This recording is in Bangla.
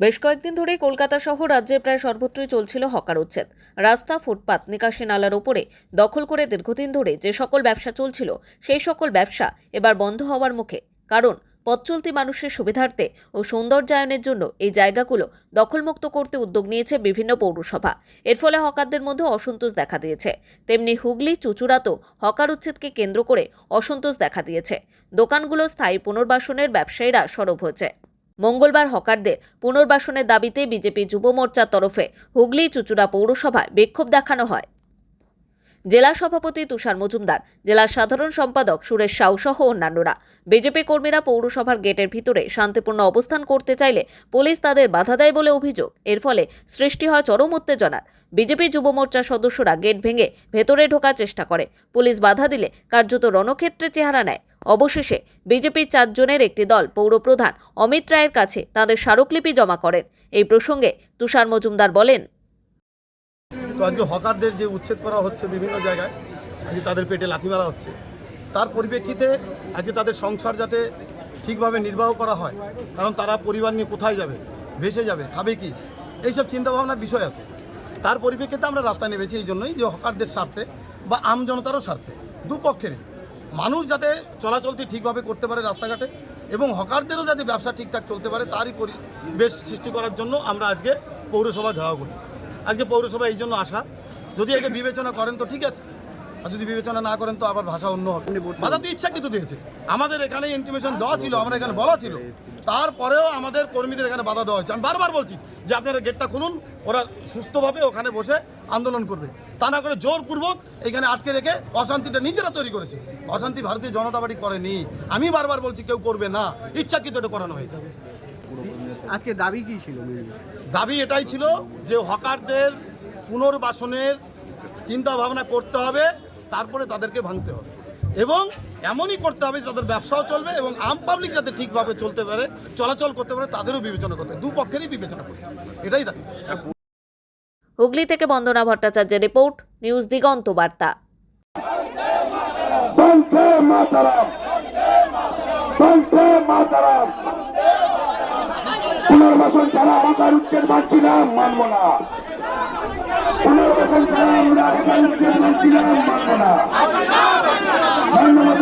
বেশ কয়েকদিন ধরেই কলকাতা সহ রাজ্যের প্রায় সর্বত্রই চলছিল হকার উচ্ছেদ। রাস্তা, ফুটপাত, নিকাশি নালার ওপরে দখল করে দীর্ঘদিন ধরে যে সকল ব্যবসা চলছিল, সেই সকল ব্যবসা এবার বন্ধ হওয়ার মুখে। কারণ পথ চলতি মানুষের সুবিধার্থে ও সৌন্দর্যায়নের জন্য এই জায়গাগুলো দখলমুক্ত করতে উদ্যোগ নিয়েছে বিভিন্ন পৌরসভা। এর ফলে হকারদের মধ্যে অসন্তোষ দেখা দিয়েছে। তেমনি হুগলি চুচুড়াতেও হকার উচ্ছেদকে কেন্দ্র করে অসন্তোষ দেখা দিয়েছে। দোকানগুলো স্থায়ী পুনর্বাসনের ব্যবসায়ীরা সরব হয়েছে। মঙ্গলবার হকারদের পুনর্বাসনের দাবিতে বিজেপি যুব মোর্চার তরফে হুগলি চুচুড়া পৌরসভায় বিক্ষোভ দেখানো হয়। জেলা সভাপতি তুষার মজুমদার, জেলা সাধারণ সম্পাদক সুরেশ সাউ সহ অন্যান্যরা বিজেপি কর্মীরা পৌরসভার গেটের ভিতরে শান্তিপূর্ণ অবস্থান করতে চাইলে পুলিশ তাদের বাধা দেয় বলে অভিযোগ। এর ফলে সৃষ্টি হয় চরম উত্তেজনার। বিজেপি যুব মোর্চার সদস্যরা গেট ভেঙে ভেতরে ঢোকার চেষ্টা করে। পুলিশ বাধা দিলে কার্যত রণক্ষেত্রে চেহারা নেয়। অবশেষে বিজেপির চারজনের একটি দল পৌরপ্রধান অমিত রায়ের কাছে তাদের স্মারকলিপি জমা করেন। এই প্রসঙ্গে তুষার মজুমদার বলেন আজকে হকারদের যে উচ্ছেদ করা হচ্ছে বিভিন্ন জায়গায়, আজকে তাদের পেটে লাথি মারা হচ্ছে। তার পরিপ্রেক্ষিতে আজকে তাদের সংসার যাতে ঠিকভাবে নির্বাহ করা হয়, কারণ তারা পরিবার নিয়ে কোথায় যাবে, ভেসে যাবে, খাবে কি, এইসব চিন্তাভাবনার বিষয় আছে। তার পরিপ্রেক্ষিতে আমরা রাস্তায় নেমেছি, এই জন্যই যে হকারদের স্বার্থে বা আম জনতারও স্বার্থে, দুপক্ষেরই। মানুষ যাতে চলাচলটি ঠিকভাবে করতে পারে রাস্তাঘাটে এবং হকারদেরও যাতে ব্যবসা ঠিকঠাক চলতে পারে, তারই পরিবেশ সৃষ্টি করার জন্য আমরা আজকে পৌরসভা ঘেরাও করি আজকে পৌরসভা এই জন্য আসা। যদি একে বিবেচনা করেন তো ঠিক আছে, আর যদি বিবেচনা না করেন তো আবার ভাষা অন্য হবে। বাধা ইচ্ছা কিন্তু দিয়েছে। আমাদের এখানে ইন্টিমেশন দেওয়া ছিল, আমরা এখানে বলা ছিল। তারপরেও আমাদের কর্মীদের এখানে বাধা দেওয়া হয়েছে। আমি বারবার বলছি যে আপনারা গেটটা খুলুন, ওরা সুস্থভাবে ওখানে বসে আন্দোলন করবে। তা না করে জোরপূর্বক এখানে আটকে রেখে অশান্তিটা নিজেরা তৈরি করেছে। অশান্তি ভারতীয় জনতা পার্টি করেনি। আমি বারবার বলছি কেউ করবে না। ইচ্ছাকৃত এটা করানো হয়েছে। আজকে দাবি কি ছিল দাবি এটাই ছিল যে হকারদের পুনর্বাসনের চিন্তা ভাবনা করতে হবে তারপরে তাদেরকে ভাঙতে হবে। এবং এমনই করতে হবে তাদের ব্যবসাও চলবে এবং আম পাবলিক যাতে ঠিকভাবে চলতে পারে চলাচল করতে পারে তাদেরও বিবেচনা করতে দুপক্ষেরই বিবেচনা করতে হবে। এটাই দাবি। হুগলি থেকে বন্দনা ভট্টাচার্যের রিপোর্ট, নিউজ দিগন্ত বার্তা। পুনর্বাসন ছাড়া উচ্ছেদ না, মানব না। পুনর্বাসন ছাড়া আমরা উচ্ছেদ না, মানব না। ধন্যবাদ